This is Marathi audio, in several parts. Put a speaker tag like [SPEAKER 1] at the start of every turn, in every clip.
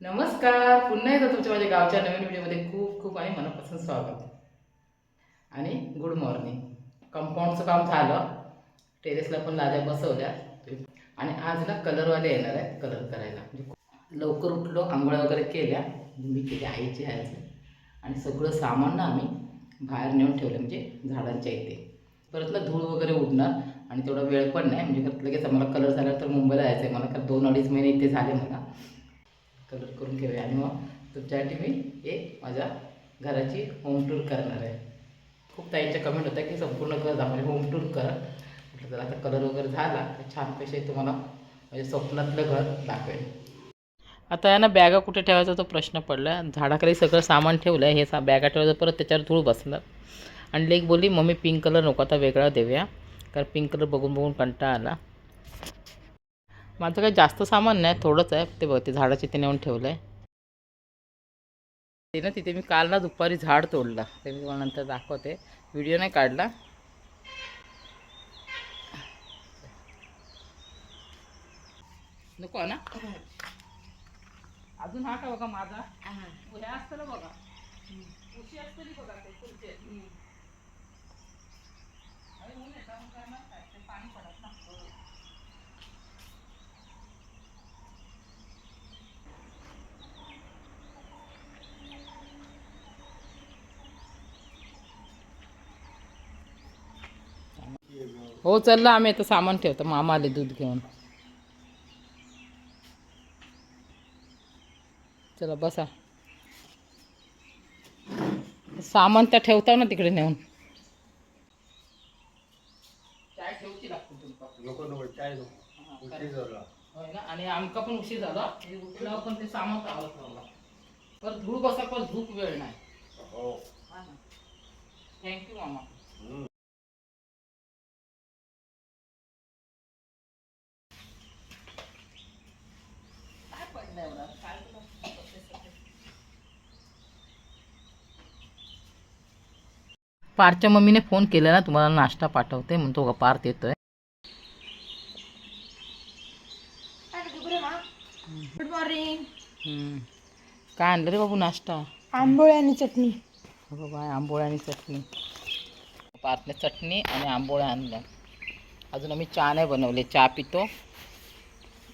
[SPEAKER 1] नमस्कार. पुन्हा एकदा तुमच्या माझ्या गावच्या नवीन व्हिडिओमध्ये खूप खूप आणि मनापासून स्वागत. आणि गुड मॉर्निंग कंपाऊंडचं काम झालं. टेरेसला पण लाद्या बसवल्या. आणि आज ना कलरवाले येणार आहेत कलर करायला. म्हणजे लवकर उठलो आंघोळ्या वगैरे केल्या. मी केली आईची आहे आणि सगळं सामान ना आम्ही बाहेर नेऊन ठेवलं म्हणजे झाडांच्या इथे. परत ना धूळ वगैरे उडणार आणि तेवढा वेळ पण नाही. म्हणजे लगेच आम्हाला कलर झाला तर मुंबईला जायचं आहे मला का दोन अडीच महिने इथे झाले मला कलर करून घेऊया. आणि मग तुमच्यासाठी मी एक माझ्या घराची होम टूर करणार आहे. खूप ताईंच्या कमेंट होत्या की संपूर्ण घर दाखवले होम टूर कर. म्हटलं जर आता कलर वगैरे झाला तर छान पैसे तुम्हाला म्हणजे स्वप्नातलं घर दाखवेल आता यांना बॅगा कुठे ठेवायचा तो प्रश्न पडला. झाडाखाली सगळं सामान ठेवलं आहे हे सा बॅगा ठेवायचं परत त्याच्यावर धूळ बसलं. आणि लेक बोलली मम्मी पिंक कलर नको आता वेगळा देऊया. कारण पिंक कलर बघून बघून कंटाळा आला. माझं काही जास्त सामान नाही थोडंच आहे. ते बघ ते झाडाचे ते नेऊन ठेवलं आहे ते ना तिथे मी काल ना दुपारी झाड तोडलं. ते मी तुम्हाला नंतर दाखवते. व्हिडिओ नाही काढला. नको ना. अजून हा का बघा माझा? हे. असतं ना बघा. उशी असतली बघा? ते पाणी पडत ना. हो चलला आम्ही आता सामान ठेवतो. मामा आले दूध घेऊन. चला बसा. सामान त्या ठेवता ना तिकडे नेऊन. आणि आमका पण उशीर झाला. हे उठल्यावर पण ते सामान चावलं ठेवला पर धूळ बसा पण झूप वेळ नाही.
[SPEAKER 2] हो.
[SPEAKER 1] थँक्यू मामा
[SPEAKER 2] हम्म.
[SPEAKER 1] काय पडलं एवढं काय तुला पारच्या मम्मीने फोन केला ना तुम्हाला नाश्ता पाठवते म्हणून तो पार्थ येतोय.
[SPEAKER 3] Good morning.
[SPEAKER 1] काय आणलं रे बाबू नाश्ता?
[SPEAKER 3] आंबोळी आणि चटणी.
[SPEAKER 1] बाय आंबोळ्या आणि चटणी. पार्थने चटणी आणि आंबोळ्या आणल्या. अजून आम्ही चहा नाही बनवले चहा पितो.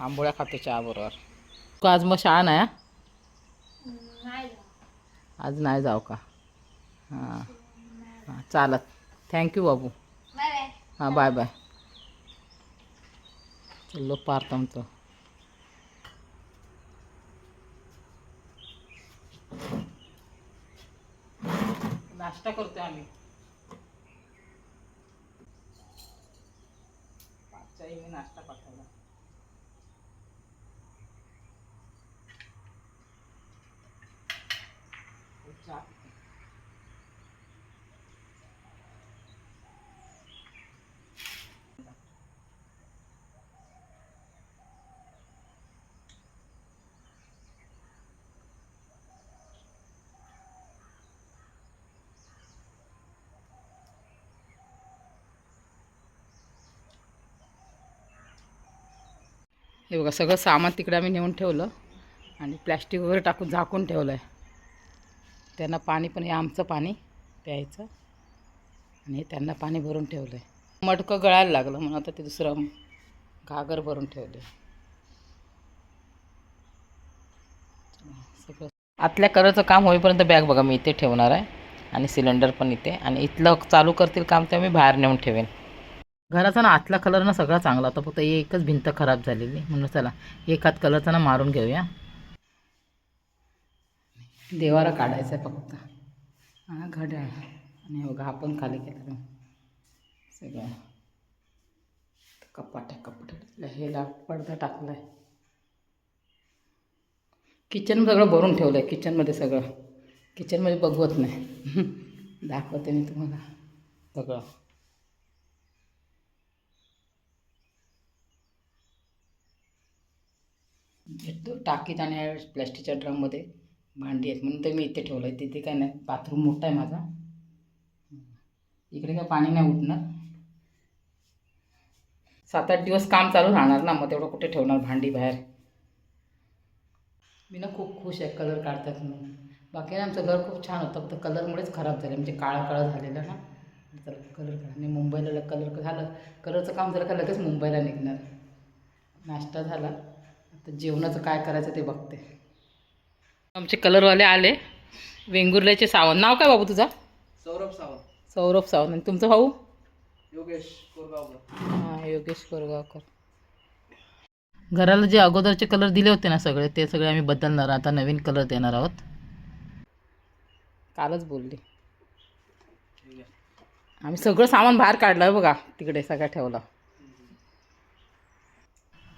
[SPEAKER 1] आंबोळ्या खातो चहा बरोबर. तू आज मग शाळा नाही? आज नाही जाऊ का? हां. हां चालत. थँक्यू बाबू. हां बाय बाय चलो पार्थ आमचं. नाश्ता करतोय आम्ही. हे बघा सगळं सामान तिकडे आम्ही नेऊन ठेवलं आणि प्लॅस्टिक वगैरे टाकून झाकून ठेवलं आहे त्यांना पाणी पण हे आमचं पाणी प्यायचं आणि त्यांना पाणी भरून ठेवलं आहे मटकं गळायला लागलं म्हणून आता ते दुसरं घागर भरून ठेवलं सगळं आतल्या कलरचं काम होईपर्यंत बॅग बघा मी इथे ठेवणार आहे आणि सिलेंडर पण इथे. आणि इथलं चालू करतील काम ते मी बाहेर नेऊन ठेवेन. घराचा ना आतला कलर ना सगळा चांगला होता. फक्त एकच भिंत खराब झालेली. म्हणून चला एकाच कलरचा ना मारून घेऊया. देवारा काढायचा आहे फक्त. हा घड्याळ. आणि बघा आपण खाली केला सगळं. कपाट आहे कपाट हे ला पडदा टाकला आहे किचन सगळं भरून ठेवलं आहे किचनमध्ये सगळं. किचनमध्ये बघवत नाही. दाखवते मी तुम्हाला. सगळं. टाकीत आणि प्लॅस्टिकच्या ड्रममध्ये भांडी आहेत म्हणून तर मी इथे ठेवलं आहे तिथे काय नाही बाथरूम मोठा आहे माझा. इकडे काय पाणी नाही उठणार. सात आठ दिवस काम चालू राहणार ना मग तेवढं कुठे ठेवणार भांडी बाहेर? मी ना खूप खुश आहे कलर काढतात म्हणून. बाकी ना आमचं घर खूप छान होतं फक्त कलरमुळेच खराब झालं. म्हणजे काळा काळा झालेलं ना. तर कलर काढा. आणि मुंबईला कलर झालं कलरचं काम झालं का लगेच मुंबईला निघणार. नाश्ता झाला. आता जेवणाचं काय करायचं ते बघते. आमचे कलरवाले आले. वेंगुर्ल्याचे सावंत. नाव काय बाबू तुझा?
[SPEAKER 4] सौरभ सावंत.
[SPEAKER 1] सौरभ सावंत. आणि तुमचा भाऊ?
[SPEAKER 4] योगेश कोरगावकर.
[SPEAKER 1] हां योगेश कोरगावकर. घराला जे अगोदरचे कलर दिले होते ना सगळे ते सगळे आम्ही बदलणार. आता नवीन कलर देणार आहोत. कालच बोलली. आम्ही सगळं सामान बाहेर काढलं बघा. तिकडे सगळं ठेवलं.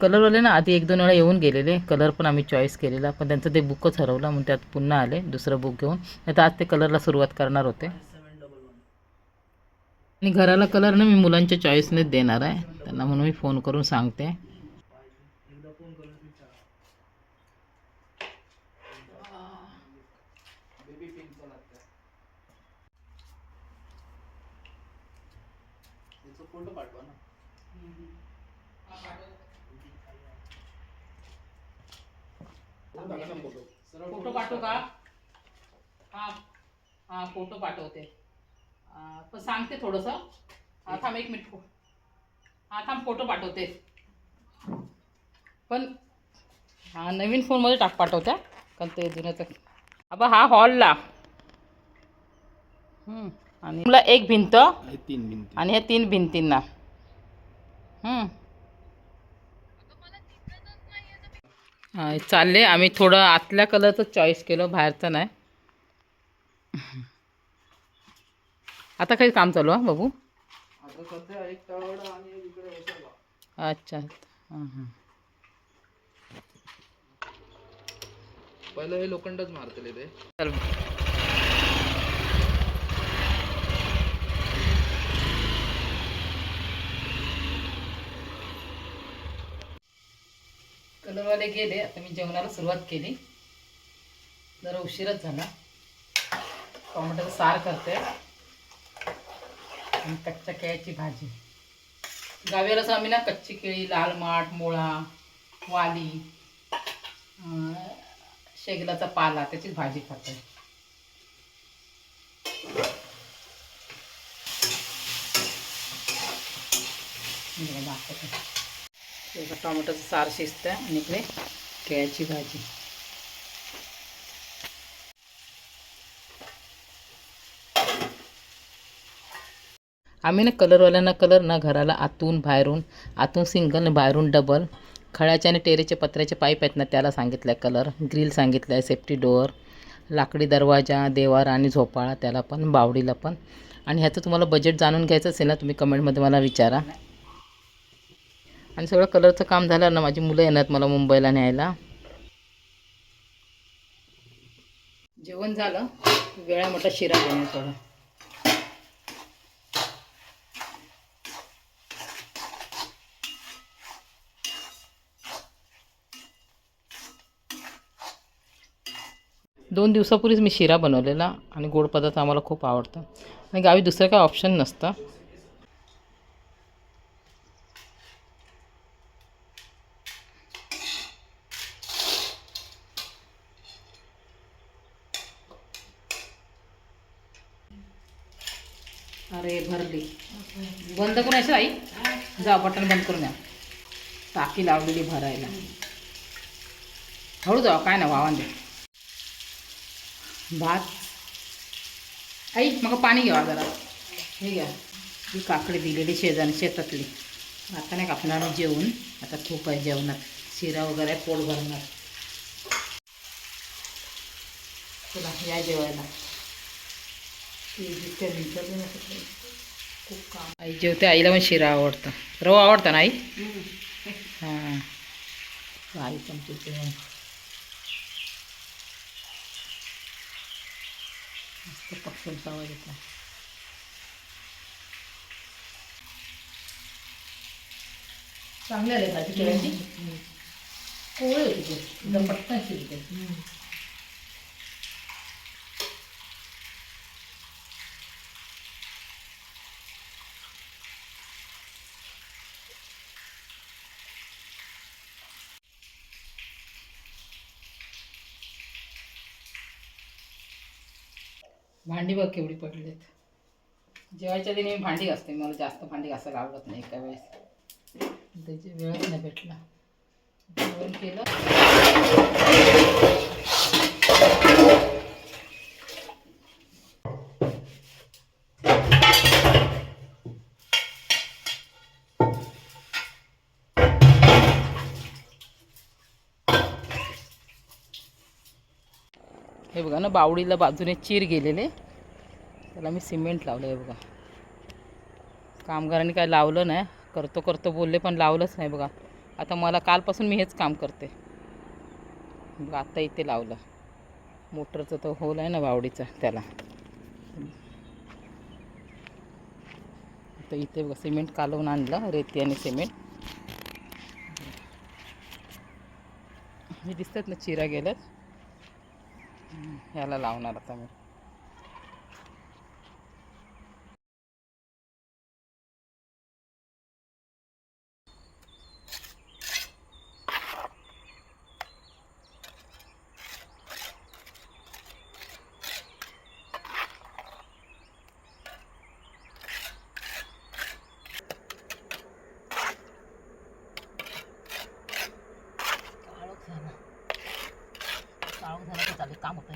[SPEAKER 1] कलरवाले ना आधी एक दोन वेळा येऊन गेलेले. कलर पण आम्ही चॉईस केलेला. पण त्यांचं ते बुकच हरवलं म्हणून त्यात पुन्हा आले दुसरं बुक घेऊन. नाही तर आज ते कलरला सुरुवात करणार होते. आणि घराला कलर ना मी मुलांच्या चॉईसनेच देणार आहे. त्यांना म्हणून मी फोन करून सांगते.
[SPEAKER 4] फोटो पाठवा ना
[SPEAKER 1] फोटो पाठवू का? हां हां फोटो पाठवते. पण सांगते थोडंसं. हां थांब एक मिनिट. हां थांब फोटो पाठवते. पण हां नवीन फोनमध्ये टाक पाठवत्या. कारण ते जुन्याचं अबा हा हॉलला. हं, आणि तुला एक भिंत
[SPEAKER 4] तीन भिंती.
[SPEAKER 1] आणि ह्या तीन भिंतींना. चालले. आम्ही थोडं आतल्या कलरचं चॉईस केलं बाहेरचं नाही. आता काही काम चालू आहे बाबू? अच्छा. हां हां.
[SPEAKER 4] पहिलं हे लोखंडच मारतले ते
[SPEAKER 1] चल गेले. आता मी जेवणाला सुरुवात केली. जरा उशीरच झाला. टोमॅटोचं सार करते. आणि कच्च्या केळ्याची भाजी. गावीला असं आम्ही ना कच्ची केळी लाल माठ मुळा वाली शेगलाचा पाला त्याचीच भाजी खाते. दाखवते. इकडे टोमॅटोचं सार शिजतं आणि इकडे केळ्याची भाजी. आम्ही ना कलरवाल्यांना कलर ना घराला आतून बाहेरून आतून सिंगल बाहेरून डबल. खळ्याचे आणि टेरेचे पत्र्याचे पाईप आहेत ना त्याला सांगितलं आहे कलर. ग्रिल सांगितलं आहे सेफ्टी डोअर लाकडी दरवाजा देवार आणि झोपाळा त्याला पण बावडीला पण. आणि ह्याचं तुम्हाला बजेट जाणून घ्यायचं असेल ना तुम्ही कमेंटमध्ये मला विचारा. आणि सगळं कलरचं काम झालं ना माझी मुलं येणार मला मुंबईला न्यायला. जेवण झालं. वेळा मोठा शिरा बनव थोडा दोन दिवसापूर्वीच मी शिरा बनवलेला आणि गोड पदार्थ आम्हाला खूप आवडतं आणि गावी दुसरं काय ऑप्शन नसतं. अरे भरली. बंद करून यायचं आई जा बटन बंद करून द्या. टाकी लावलेली भरायला. हळू जाऊ काय ना वावान भात. आई मग पाणी घ्यावा जरा. हे घ्या. ही काकडी दिलेली शेजारी शेतातली. आता नाही कापणार आम्ही जेवून आता खूप आहे जेवणात. शिरा वगैरे आहे, पोट भरणार. चला या जेवायला ते जितक्या मिनिटं बी नको ठेवू. खूप काम आई जेवते आईला पण शिरा आवडतं. रवा आवडतं ना आई? हां. आई पण मस्त पक्ष्यांचा आवाज येतो. चांगली आली भाजी केळ्याची कोवळी होती ती. पटकन शिजते. भांडी बघ केवढी पडलीत. जेवायच्या दिनी मी भांडी घासते मला जास्त भांडी घासायला आवडत नाही एका वेळेस. त्याची वेळच नाही भेटला. जेवण केलं. हे बघा ना बावडीला बाजूने चीर गेलेले. त्याला मी सिमेंट लावलं आहे बघा. कामगारांनी काय लावलं नाही. करतो करतो बोलले पण लावलंच नाही बघा. आता मला कालपासून मी हेच काम करते. बघा आत्ता इथे लावलं. मोटरचं तो होल आहे ना बावडीचा त्याला. आता इथे बघा सिमेंट कालवून आणलं रेती आणि सिमेंट. हे दिसतात ना चिरा गेल्यात. ह्याला लावणार आता मी काळोख झाला काळोख झाला तर चालेल काम होतं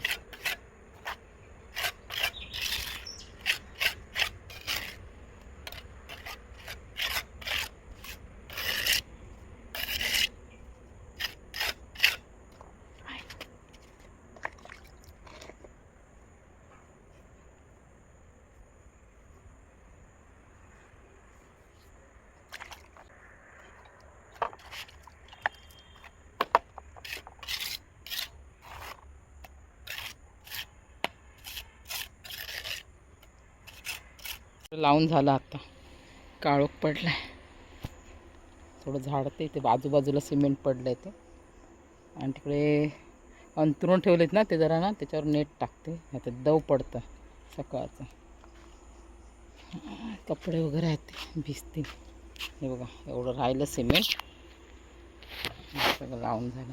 [SPEAKER 1] लावून झालं आता. काळोख पडलाय. थोडं झाडते ते बाजूबाजूला सिमेंट पडलं आहे ते. आणि तिकडे अंतरून ठेवलेत ना ते जरा ना त्याच्यावर नेट टाकते. आता दव पडतं सकाळचं. कपडे वगैरे आहेत ते भिजतील. हे बघा एवढं राहिलं सिमेंट. सगळं लावून झालं.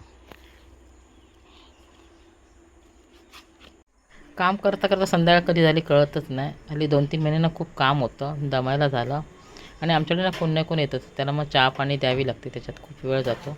[SPEAKER 1] काम करता करता संध्याकाळ कधी झाली कळतच नाही. हल्ली दोन तीन महिन्यांना खूप काम होतं दमायला झालं. आणि आमच्याकडे ना कोण नाही कोण येतच त्याला मग चहा पाणी द्यावी लागते त्याच्यात खूप वेळ जातो.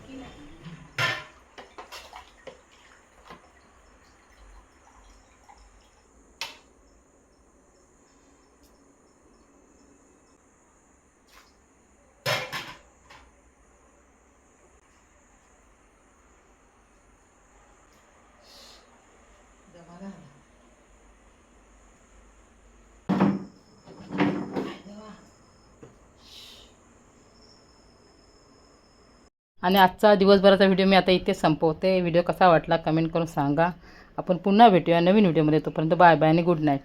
[SPEAKER 1] आणि आजचा दिवसभराचा व्हिडिओ मी आता इथे संपवते. व्हिडिओ कसा वाटला कमेंट करून सांगा. आपण पुन्हा भेटूया नवीन व्हिडिओमध्ये. तोपर्यंत बाय बाय आणि गुड नाईट.